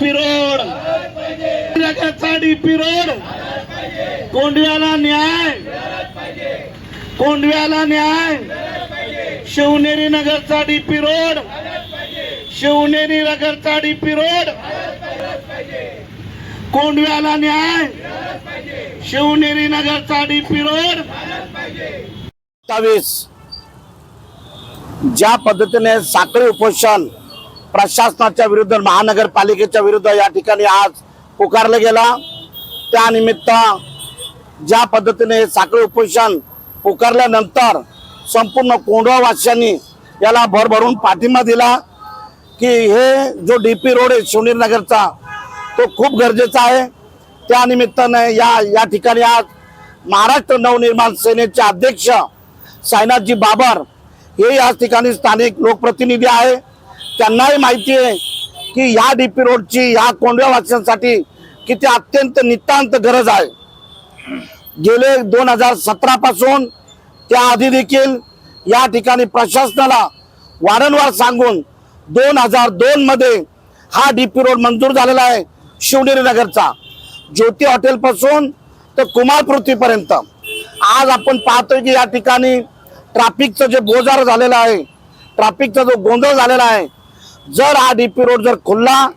पिरोड. DP पिरोड. कोंडव्याला न्याय. कोंडव्याला न्याय. शिवनेरी नगरचा डीपी रोड शिवनेरी नगरचा डीपी रोड कोंडव्याला न्याय. शिवनेरी नगरचा डीपी रोड सत्तावीस ज्या पद्धतीने साखळी उपोषण प्रशासनाच्या विरुद्ध महानगरपालिकेच्या विरुद्ध या ठिकाणी आज पुकारलं गेला. त्यानिमित्त ज्या पद्धतीने हे साखळी उपोषण पुकारल्यानंतर संपूर्ण कोंडवावासियांनी याला भरभरून पाठिंबा दिला की हे जो डी पी रोड आहे शिवनेर नगरचा तो खूप गरजेचा आहे. त्यानिमित्तानं या या ठिकाणी आज महाराष्ट्र नवनिर्माण सेनेचे अध्यक्ष साईनाथजी बाबर हे याच ठिकाणी स्थानिक लोकप्रतिनिधी आहे. त्यांनाही माहिती आहे की या डी पी रोडची या कोंडव्यावासियांसाठी किती अत्यंत नितांत गरज आहे. गेले दोन हजार सतरा पासून त्याआधी देखील या ठिकाणी प्रशासनाला वारंवार सांगून दोन हजार दोन मध्ये हा डीपी रोड मंजूर झालेला आहे शिवनेरी नगरचा. ज्योती हॉटेल पासून तर कुमार पृथ्वीपर्यंत. आज आपण पाहतोय की या ठिकाणी ट्रॅफिकचं जे बोजार झालेलं आहे ट्रॅफिकचा जो गोंधळ झालेला आहे जर हा डीपी रोड जर खुलला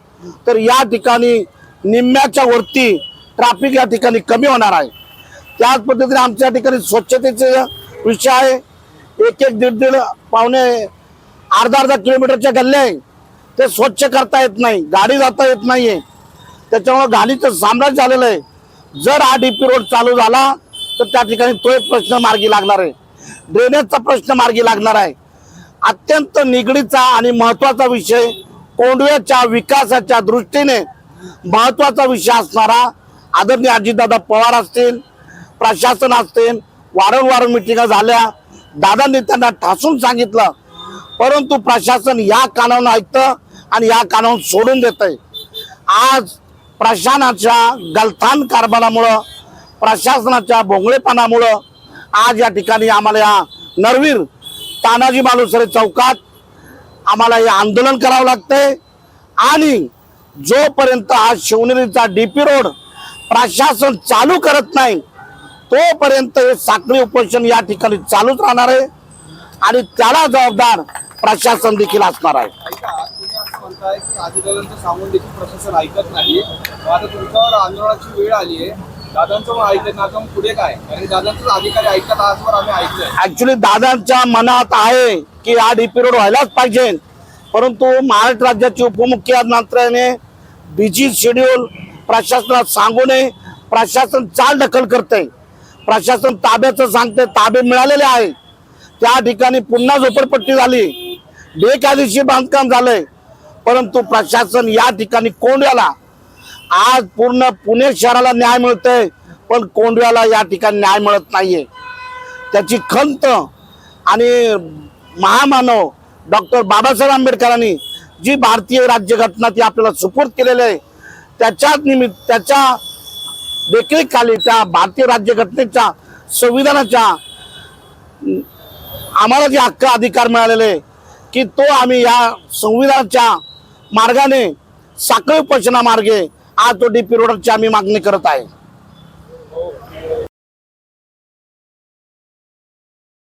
तर या ठिकाणी निम्म्याच्या वरती ट्रॅफिक या ठिकाणी कमी होणार आहे. त्याच पद्धतीने आमच्या ठिकाणी स्वच्छतेचे विषय आहे. एक एक दीड दीड पावणे अर्धा अर्धा किलोमीटरच्या गल्ले आहे. ते स्वच्छ करता येत नाही गाडी जाता येत नाहीये. त्याच्यामुळे गाडीचं साम्राज्य झालेलं आहे. जर हा डीपी रोड चालू झाला तर त्या ठिकाणी तो एक प्रश्न मार्गी लागणार आहे. ड्रेनेजचा प्रश्न मार्गी लागणार आहे. अत्यंत निगडीचा आणि महत्त्वाचा विषय कोंडव्याच्या विकासाच्या दृष्टीने महत्त्वाचा विषय असणारा आदरणीय अजितदादा पवार असतील प्रशासन असतील वारंवार मिटिंगा झाल्या. दादांनी त्यांना ठासून सांगितलं. परंतु प्रशासन या कानावून ऐकतं आणि या कानावून सोडून देत आज प्रशासनाच्या गलथान कारभारामुळं प्रशासनाच्या भोंगळेपणामुळं आज या ठिकाणी आम्हाला या नरवीर तानाजी मालुसरे चौकात आम्हाला हे आंदोलन करावं लागतंय. आणि जोपर्यंत हा शिवनेरीचा डीपी रोड प्रशासन चालू करत नाही तोपर्यंत हे साखळी उपोषण या ठिकाणी चालूच राहणार आहे. आणि त्याला जबाबदार प्रशासन देखील असणार आहे. सांगून देखील प्रशासन ऐकत नाही आता तुमच्यावर आंदोलनाची वेळ आली आहे दादांचं ऐकत आता पुढे काय? कारण अधिकारी आजवर आम्ही ऍक्च्युली दादांच्या मनात आहे की हा डीपी रोड व्हायलाच पाहिजे. परंतु महाराष्ट्र राज्याचे उपमुख्यमंत्र्याने बिजी शेड्यूल प्रशासनात सांगू नये. प्रशासन चाल दखल करते प्रशासन ताब्याचं सांगते ताबे मिळालेले आहे त्या ठिकाणी पुन्हा झोपडपट्टी झाली. बेकायदेशीर बांधकाम झालंय. परंतु प्रशासन या ठिकाणी कोंड्याला आज पूर्ण पुणे शहराला न्याय मिळतोय पण कोंडव्याला या ठिकाणी न्याय मिळत नाहीये. त्याची खंत आणि महामानव डॉक्टर बाबासाहेब आंबेडकरांनी जी भारतीय राज्यघटना ती आपल्याला सुपूर्द केलेली आहे त्याच्याच निमित्त त्याच्या देखरेखाली त्या भारतीय राज्यघटनेच्या संविधानाच्या आम्हाला जे हक्क अधिकार मिळालेले की तो आम्ही या संविधानाच्या मार्गाने साखळी उपोषणा मार्गे आज तो डीपी रोडची आम्ही मागणी करत आहे.